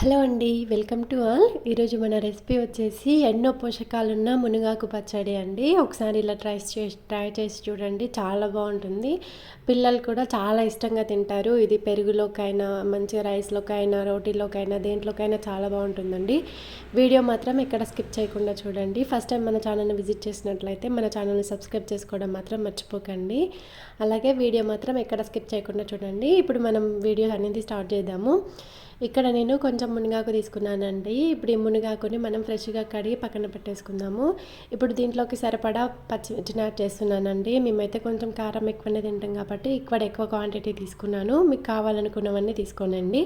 Hello అండి welcome to all. ఈరోజు మన రెసిపీ వచ్చేసి ఎన్నో పోషకాలున్న మునగాకు పచ్చడి అండి. ఒకసారి ఇలా ట్రై చేసి ట్రై చేసి చూడండి చాలా బాగుంటుంది. పిల్లలు కూడా చాలా ఇష్టంగా తింటారు. ఇది పెరుగులోకైనా మంచిగా రైస్లోకైనా రోటీలోకైనా దేంట్లోకైనా చాలా బాగుంటుందండి. వీడియో మాత్రం ఇక్కడ స్కిప్ చేయకుండా చూడండి. ఫస్ట్ టైం మన ఛానల్ని విజిట్ చేసినట్లయితే మన ఛానల్ని సబ్స్క్రైబ్ చేసుకోవడం మాత్రం మర్చిపోకండి. అలాగే వీడియో మాత్రం ఎక్కడ స్కిప్ చేయకుండా చూడండి. ఇప్పుడు మనం వీడియో అనేది స్టార్ట్ చేద్దాము. ఇక్కడ నేను కొంచెం మునగాకు తీసుకున్నానండి. ఇప్పుడు ఈ మునగాకుని మనం ఫ్రెష్గా కడిగి పక్కన పెట్టేసుకుందాము. ఇప్పుడు దీంట్లోకి సరిపడా పచ్చిమిర్చిని యాడ్ చేస్తున్నానండి. మేమైతే కొంచెం కారం ఎక్కువనే తింటాం కాబట్టి ఇక్కడ ఎక్కువ క్వాంటిటీ తీసుకున్నాను. మీకు కావాలనుకున్నవన్నీ తీసుకోనండి.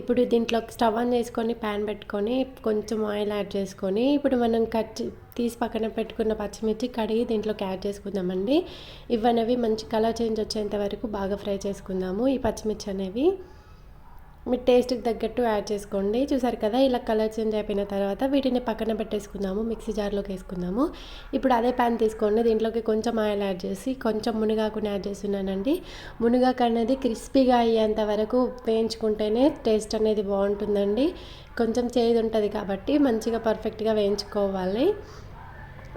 ఇప్పుడు దీంట్లో స్టవ్ ఆన్ చేసుకొని ప్యాన్ పెట్టుకొని కొంచెం ఆయిల్ యాడ్ చేసుకొని ఇప్పుడు మనం కట్ తీసి పక్కన పెట్టుకున్న పచ్చిమిర్చి కడిగి దీంట్లోకి యాడ్ చేసుకుందామండి. ఇవనేవి మంచి కలర్ చేంజ్ వచ్చేంత వరకు బాగా ఫ్రై చేసుకుందాము ఈ పచ్చిమిర్చి అనేవి. మీ టేస్ట్కి తగ్గట్టు యాడ్ చేసుకోండి. చూసారు కదా ఇలా కలర్ చేంజ్ అయిపోయిన తర్వాత వీటిని పక్కన పెట్టేసుకుందాము మిక్సీ జార్లోకి వేసుకుందాము. ఇప్పుడు అదే ప్యాన్ తీసుకోండి. దీంట్లోకి కొంచెం ఆయిల్ యాడ్ చేసి కొంచెం మునగాకుని యాడ్ చేస్తున్నానండి. మునగాకు అనేది క్రిస్పీగా అయ్యేంత వరకు వేయించుకుంటేనే టేస్ట్ అనేది బాగుంటుందండి. కొంచెం చేదు ఉంటుంది కాబట్టి మంచిగా పర్ఫెక్ట్గా వేయించుకోవాలి.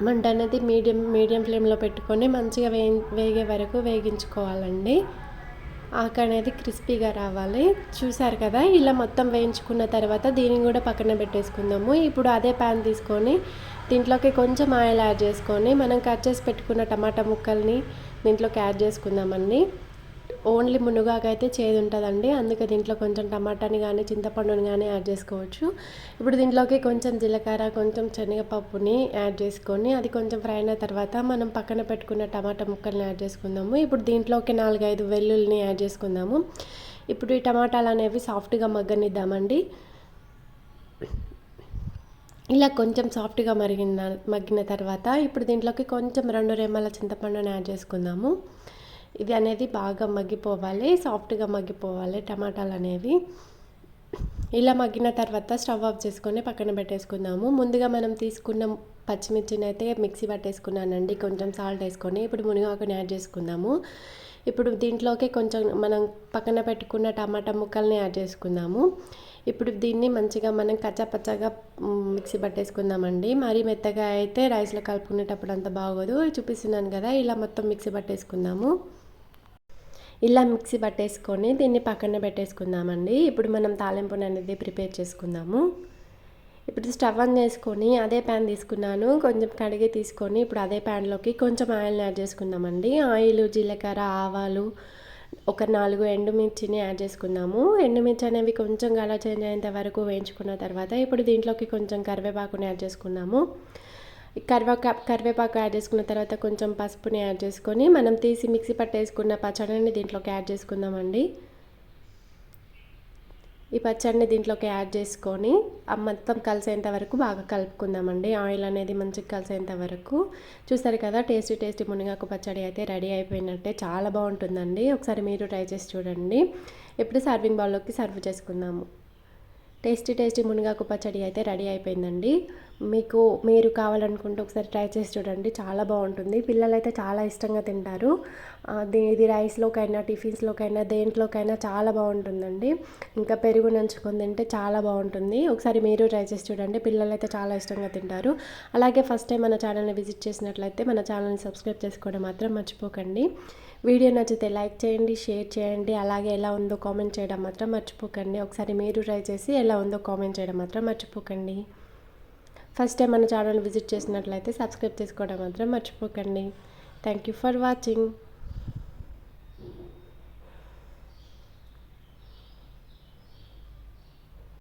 మంట అనేది మీడియం మీడియం ఫ్లేమ్లో పెట్టుకొని మంచిగా వే వేగే వరకు వేగించుకోవాలండి. ఆకు అనేది క్రిస్పీగా రావాలి. చూసారు కదా ఇలా మొత్తం వేయించుకున్న తర్వాత దీన్ని కూడా పక్కన పెట్టేసుకుందాము. ఇప్పుడు అదే ప్యాన్ తీసుకొని దీంట్లోకి కొంచెం ఆయిల్ యాడ్ చేసుకొని మనం కట్ చేసి పెట్టుకున్న టమాటా ముక్కల్ని దీంట్లోకి యాడ్ చేసుకుందామండి. ఓన్లీ మునుగాకైతే చేదు ఉంటుందండి. అందుకే దీంట్లో కొంచెం టమాటాని కానీ చింతపండుని కానీ యాడ్ చేసుకోవచ్చు. ఇప్పుడు దీంట్లోకి కొంచెం జీలకర్ర కొంచెం శనగపప్పుని యాడ్ చేసుకొని అది కొంచెం ఫ్రై అయిన తర్వాత మనం పక్కన పెట్టుకున్న టమాటా ముక్కల్ని యాడ్ చేసుకుందాము. ఇప్పుడు దీంట్లోకి నాలుగైదు వెల్లుల్ని యాడ్ చేసుకుందాము. ఇప్పుడు ఈ టమాటాలు అనేవి సాఫ్ట్గా మగ్గనిద్దామండి. ఇలా కొంచెం సాఫ్ట్గా మరిగిన మగ్గిన తర్వాత ఇప్పుడు దీంట్లోకి కొంచెం రెండు రెమ్మల చింతపండుని యాడ్ చేసుకుందాము. ఇది అనేది బాగా మగ్గిపోవాలి సాఫ్ట్గా మగ్గిపోవాలి టమాటాలు అనేవి. ఇలా మగ్గిన తర్వాత స్టవ్ ఆఫ్ చేసుకొని పక్కన పెట్టేసుకుందాము. ముందుగా మనం తీసుకున్న పచ్చిమిర్చిని అయితే మిక్సీ పట్టేసుకున్నానండి. కొంచెం సాల్ట్ వేసుకొని ఇప్పుడు మునిగాకుని యాడ్ చేసుకుందాము. ఇప్పుడు దీంట్లోకి కొంచెం మనం పక్కన పెట్టుకున్న టమాటా ముక్కల్ని యాడ్ చేసుకుందాము. ఇప్పుడు దీన్ని మంచిగా మనం కచ్చాపచ్చాగా మిక్సీ పట్టేసుకుందామండి. మరీ మెత్తగా అయితే రైస్లో కలుపుకునేటప్పుడు అంత బాగోదు. చూపిస్తున్నాను కదా ఇలా మొత్తం మిక్సీ పట్టేసుకుందాము. ఇలా మిక్సీ పట్టేసుకొని దీన్ని పక్కన పెట్టేసుకుందామండి. ఇప్పుడు మనం తాలింపుని అనేది ప్రిపేర్ చేసుకుందాము. ఇప్పుడు స్టవ్ ఆన్ చేసుకొని అదే ప్యాన్ తీసుకున్నాను. కొంచెం కడిగి తీసుకొని ఇప్పుడు అదే ప్యాన్లోకి కొంచెం ఆయిల్ని యాడ్ చేసుకుందామండి. ఆయిల్ జీలకర్ర ఆవాలు ఒక నాలుగు ఎండుమిర్చిని యాడ్ చేసుకుందాము. ఎండుమిర్చి అనేవి కొంచెం కలర్ చేంజ్ అయ్యేంత వరకు వేయించుకున్న తర్వాత ఇప్పుడు దీంట్లోకి కొంచెం కరివేపాకుని యాడ్ చేసుకున్నాము కరివేపా కరివేపాకు యాడ్ చేసుకున్న తర్వాత కొంచెం పసుపుని యాడ్ చేసుకొని మనం తీసి మిక్సీ పట్టేసుకున్న పచ్చడిని దీంట్లోకి యాడ్ చేసుకుందామండి. ఈ పచ్చడిని దీంట్లోకి యాడ్ చేసుకొని మొత్తం కలిసేంత వరకు బాగా కలుపుకుందామండి. ఆయిల్ అనేది మంచిగా కలిసేంత వరకు. చూస్తారు కదా టేస్టీ టేస్టీ మునగాకు పచ్చడి అయితే రెడీ అయిపోయినట్టే. చాలా బాగుంటుందండి. ఒకసారి మీరు ట్రై చేసి చూడండి. ఇప్పుడు సర్వింగ్ బౌల్లోకి సర్వ్ చేసుకుందాము. టేస్టీ టేస్టీ మునగాకు పచ్చడి అయితే రెడీ అయిపోయిందండి. మీకు మీరు కావాలనుకుంటే ఒకసారి ట్రై చేసి చూడండి. చాలా బాగుంటుంది. పిల్లలైతే చాలా ఇష్టంగా తింటారు. ఇది రైస్లోకైనా టిఫిన్స్లోకైనా దేంట్లోకైనా చాలా బాగుంటుందండి. ఇంకా పెరుగు నంచుకొని తింటే చాలా బాగుంటుంది. ఒకసారి మీరు ట్రై చేసి చూడండి. పిల్లలు అయితే చాలా ఇష్టంగా తింటారు. అలాగే ఫస్ట్ టైం మన ఛానల్ని విజిట్ చేసినట్లయితే మన ఛానల్ని సబ్స్క్రైబ్ చేసుకోవడం మాత్రం మర్చిపోకండి. వీడియో నచ్చితే లైక్ చేయండి షేర్ చేయండి. అలాగే ఎలా ఉందో కామెంట్ చేయడం మాత్రం మర్చిపోకండి. ఒకసారి మీరు ట్రై చేసి ఎలా ఉందో కామెంట్ చేయడం మాత్రం మర్చిపోకండి. ఫస్ట్ టైం మన ఛానల్ విజిట్ చేసినట్లయితే సబ్స్క్రైబ్ చేసుకోవడం మాత్రం మర్చిపోకండి. Thank you for watching